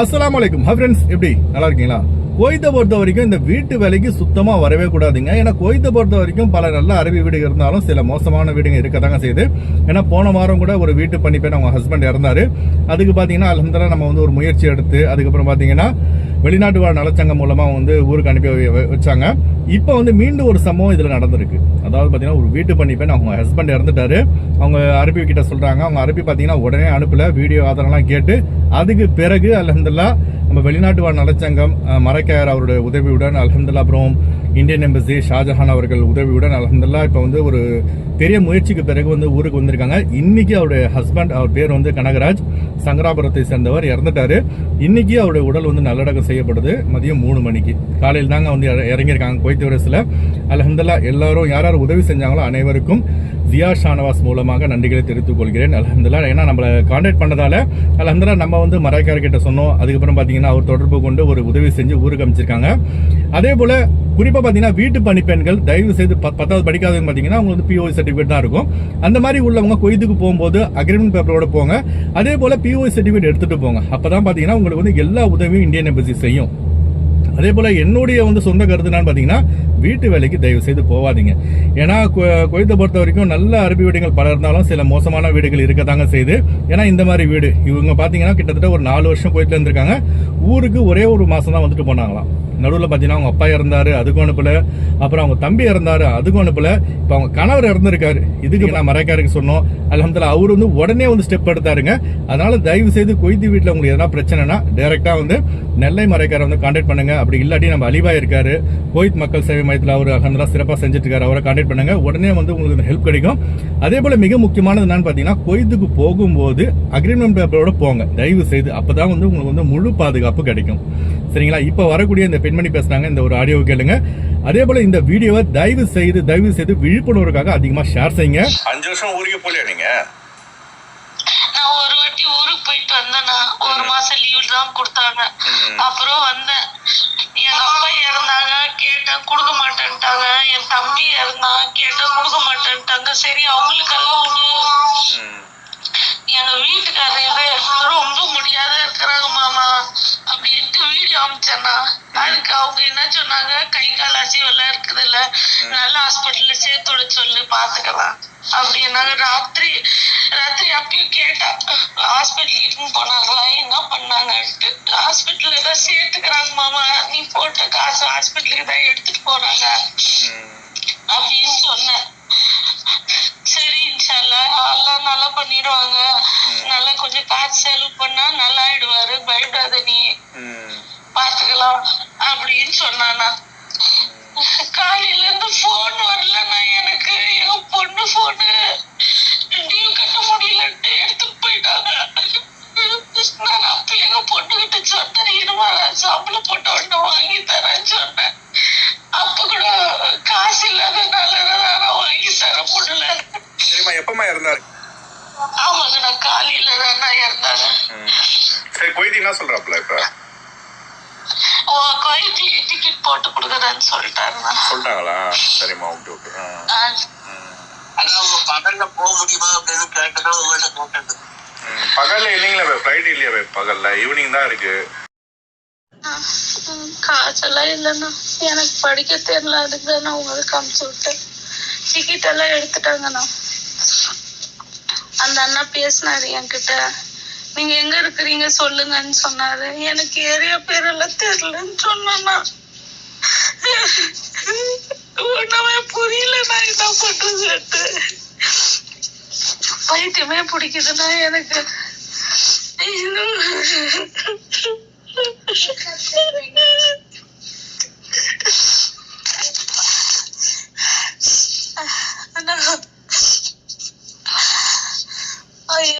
அஸ்லாம் வலைக்கும் hi friends எப்படி? நல்லா இருக்கீங்களா? கோயத்தை பொறுத்த வரைக்கும் இந்த வீட்டு வேலைக்கு சுத்தமாக வரவே கூடாதுங்க. ஏன்னா கோயத்தை பொறுத்த வரைக்கும் பல நல்ல அரபி வீடுகள் இருந்தாலும் சில மோசமான வீடுங்க இருக்கதாங்க செய்யுது. ஏன்னா போன வாரம் கூட ஒரு வீட்டு பண்ணி போய் அவங்க ஹஸ்பண்ட் இறந்தாரு. அதுக்கு பார்த்தீங்கன்னா அலமதுல்லா நம்ம வந்து ஒரு முயற்சி எடுத்து அதுக்கப்புறம் பார்த்தீங்கன்னா வெளிநாட்டு வாழ் நலச்சங்கம் மூலமா வந்து ஊருக்கு அனுப்பி வை- வச்சாங்க. இப்போ வந்து மீண்டும் ஒரு சம்பவம் இதுல நடந்திருக்கு. அதாவது பாத்தீங்கன்னா ஒரு வீட்டு பண்ணி போய் அவங்க ஹஸ்பண்ட் இறந்துட்டாரு. அவங்க அரபி கிட்ட சொல்றாங்க. அவங்க அரபி பாத்தீங்கன்னா உடனே அனுப்பல. வீடியோ ஆதாரம்லாம் கேட்டு அதுக்கு பிறகு அலமதுல்லா நம்ம வெளிநாட்டு வாழ் நலச்சங்கம் அஹ், அவருடைய உதவியுடன் அலமதுல்லா அப்புறம் இந்தியன் எம்பசி ஷாஜஹான் அவர்கள் உதவியுடன் அலமதுல்லா இப்போ வந்து ஒரு பெரிய முயற்சிக்கு பிறகு வந்து ஊருக்கு வந்திருக்காங்க. இன்னைக்கு அவருடைய ஹஸ்பண்ட் அவர் பேர் வந்து கனகராஜ். சங்கராபுரத்தை சேர்ந்தவர் இறந்துட்டாரு. இன்னைக்கு அவருடைய உடல் வந்து நல்லடக்கம் செய்யப்படுது. மதியம் மூணு மணிக்கு. காலையில் தாங்க வந்து இற- இறங்கியிருக்காங்க குவைத் வரசில் அலமதுல்லா எல்லாரும் யார் யார் உதவி செஞ்சாங்களோ அனைவருக்கும் ஜியா ஷானவாஸ் மூலமாக நன்றிகளை தெரிவித்துக் கொள்கிறேன். அலமதுல்லா ஏன்னா நம்மளை காண்டாக்ட் பண்ணதால அலமதுல்லா நம்ம வந்து மரைக்கார் கிட்ட சொன்னோம். அதுக்கப்புறம் பார்த்தீங்கன்னா அவர் தொடர்பு கொண்டு ஒரு உதவி செஞ்சு ஊருக்கு அமைச்சிருக்காங்க. அதே போல குறிப்பாக பார்த்தீங்கன்னா வீட்டு பணிப்பெண்கள் தயவு செய்து பத்தாவது படிக்காதவங்க பார்த்தீங்கன்னா அவங்க வந்து பிஓ சர்டிஃபிகேட் தான் இருக்கும். அந்த மாதிரி உள்ளவங்க கொய்துக்கு போகும்போது அக்ரிமெண்ட் பேப்பரோட போங்க. அதே போல பிஓ சர்டிஃபிகேட் எடுத்துட்டு போங்க. அப்பதான் பார்த்தீங்கன்னா உங்களுக்கு வந்து எல்லா உதவியும் இந்தியன் எம்பசி செய்யும். அதே போல என்னுடைய வந்து சொந்த கருத்து பார்த்தீங்கன்னா வீட்டு வேலைக்கு தயவு செய்து போவாதீங்க ஏன்னா கொ- கொய்த்தை பொறுத்த வரைக்கும் நல்ல அரபி வீடுகள் பல இருந்தாலும் சில மோசமான வீடுகள் இருக்கத்தாங்க செய்யுது. ஏன்னா இந்த மாதிரி வீடு இவங்க பார்த்தீங்கன்னா கிட்டத்தட்ட ஒரு நாலு வருஷம் குவைத்துல இருந்திருக்காங்க. ஊருக்கு ஒரே ஒரு மாதம் தான் வந்துட்டு போனாங்களாம். நடுவில் பார்த்தீங்கன்னா அவங்க அப்பா இறந்தாரு அதுக்கும் அனுப்பல. அப்புறம் அவங்க தம்பி இறந்தாரு அதுக்கும் அனுப்பல. இப்போ அவங்க கணவர் இறந்துருக்காரு. இதுக்கு நான் மறைக்காருக்கு சொன்னோம். அலமதுல அவர் வந்து உடனே வந்து ஸ்டெப் எடுத்தாருங்க. அதனால தயவு செய்து கொய்தி வீட்டில் உங்களுக்கு எதனா பிரச்சனைனா டேரெக்டாக வந்து நெல்லை மறைக்காரை வந்து கான்டாக்ட் பண்ணுங்க. அப்படி இல்லாட்டி நம்ம அலிபா இருக்காரு. கோயித் மக்கள் சேவை மையத்தில் அவர் அலமதுல்லா சிறப்பாக செஞ்சுட்டு இருக்காரு அவரை கான்டாக்ட் பண்ணுங்க. உடனே வந்து உங்களுக்கு ஹெல்ப் கிடைக்கும். அதே போல மிக முக்கியமானது என்னன்னு பார்த்தீங்கன்னா கொய்துக்கு போகும்போது அக்ரிமெண்ட் பேப்பரோட போங்க. தயவு செய்து அப்போ தான் வந்து உங்களுக்கு வந்து முழு பாதுகாப்பு கிடைக்கும். சரிங்களா? இப்போ வரக்கூடிய இந்த பெண்மணி பேசுறாங்க இந்த ஒரு ஆடியோ கேளுங்க. அதே போல இந்த வீடியோவை தயவு செய்து தயவு செய்து விழிப்புணர்வுக்காக அதிகமா ஷேர் செய்யுங்க. அஞ்சு வருஷம் ஊருக்கு போலியா நீங்க? நான் ஒரு வாட்டி ஊருக்கு போயிட்டு வந்தேன்னா ஒரு மாசம் லீவ் தான் கொடுத்தாங்க. அப்புறம் வந்தேன். எங்க அப்பா இறந்தாங்க கேட்டேன் கொடுக்க மாட்டேன்ட்டாங்க. என் தம்பி இறந்தான் கேட்டேன் கொடுக்க மாட்டேன்ட்டாங்க. சரி அவங்களுக்கெல்லாம் ஒண்ணு. ம். எங்க வீட்டுக்காரங்க ரொம்ப முடியாத இருக்கிறாங்க மாமா. அமிச்சேன்னா அதுக்கு அவங்க என்ன சொன்னாங்க? கை கால் அசைவெல்லாம் இருக்குது இல்ல நல்ல ஹாஸ்பிட்டல்ல சேர்த்து விட சொல்லு பாத்துக்கலாம். அப்படின்னாங்க ராத்திரி ராத்திரி அப்பயும் கேட்டா ஹாஸ்பிட்டலுக்கு போனாங்களா? என்ன பண்ணாங்கன்ட்டு. ஹாஸ்பிட்டல்ல தான் சேர்த்துக்கிறாங்க மாமா நீ போட்ட காசு ஹாஸ்பிட்டலுக்கு தான் எடுத்துட்டு போறாங்க. அப்படின்னு சொன்னேன். சரி இன்ஷால்லா எல்லாம் நல்லா பண்ணிடுவாங்க. நல்லா கொஞ்சம் காசு செலவு பண்ணா நல்லா ஆயிடுவாரு. பயப்படாத நீ. பாத்துக்கலாம் அப்படின்னு சொன்னானா. காலையில இருந்து போன் வரலன்னா எனக்கு. எங்க பொண்ணு போனு டியூ கட்ட முடியலன்ட்டு எடுத்துட்டு போயிட்டாங்க. நான் அப்ப எங்க பொண்ணு கிட்ட சொன்னேன் இருமா நான் சம்பளம் போட்ட உடனே வாங்கி தரேன்னு சொன்னேன். அப்ப கூட காசு இல்லாதனால நான் வாங்கி தர முடியல. சரிம்மா எப்பமா இருந்தாரு ஆமாங்க நான் காலையில தான் இருந்தாங்க. சரி கொய்தி என்ன சொல்றாப்ல இப்ப. ஓ கோயிலுக்கு டிக்கெட் போட்டு கொடுக்குறேன்னு சொல்லிட்டாருண்ணா. சொல்லிட்டாங்களா? சரிம்மா ஓகே ஓகே. அவங்க பகல்ல போக முடியுமா அப்படின்னு கேட்டதான் உங்கள்ட்ட கேட்டது. ம். பகல்ல இல்லைங்களா ஃப்ரைடே இல்லையா பகல்ல? ஈவினிங் தான் இருக்கு. காசெல்லாம் இல்லைண்ணா. எனக்கு படிக்க தெரியல அதுக்கு நான் உங்களுக்கு அமுச்சு விட்டேன். டிக்கெட் எல்லாம் எடுத்துட்டாங்கண்ணா. அந்த அண்ணா பேசினாரு என்கிட்ட. நீங்க எங்க இருக்கிறீங்க சொல்லுங்கன்னு சொன்னாரு. எனக்கு ஏரியா பேரெல்லாம் தெரியலன்னு சொன்னா ஒண்ணுமே புரியல நான் என்ன பண்றது பைத்தியமே பிடிக்குதுன்னா எனக்கு.